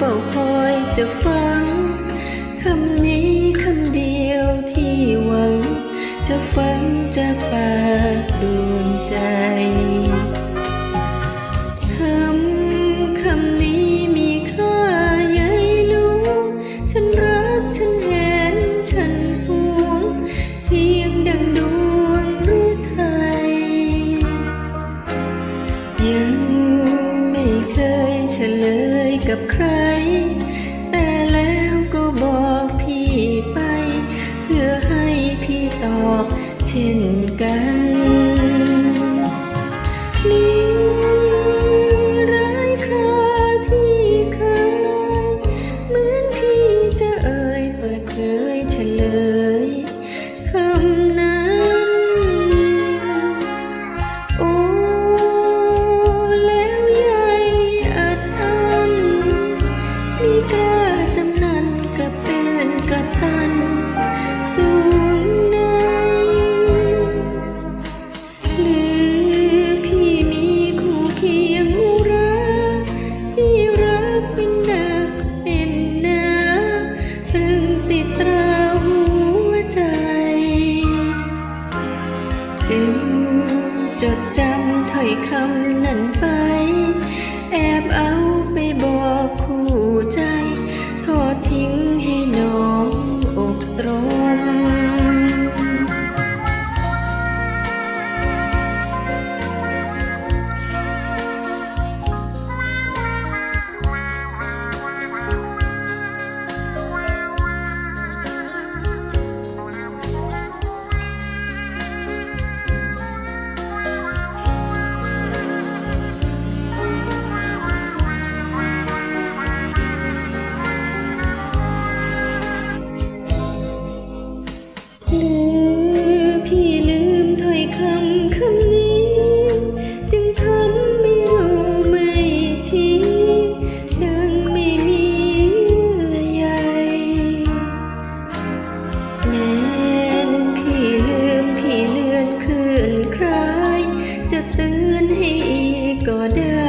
เฝ้าคอยจะฟัง คำนี้คำเดียวที่หวัง จะฟังจากปากดวงใจคำคำนี้มีค่าใหญ่หลวงฉันรักฉันเห็นฉันห่วงเพียงดังดวงหรือไทยยังไม่เคยเฉลย กับใคร แต่แล้วก็บอกพี่ไป เพื่อให้พี่ตอบเช่นกัน จึงจดจำถ้อยคำนั้นไป ลือ พี่ลืมถ้อยคำคำนี้ จึงทำไม่รู้ไม่ชี้ ดังไม่มีเยื่อใยแนนพี่ลืมพี่เลือนคลื่นคลาย จะตือนให้อีกก็ได้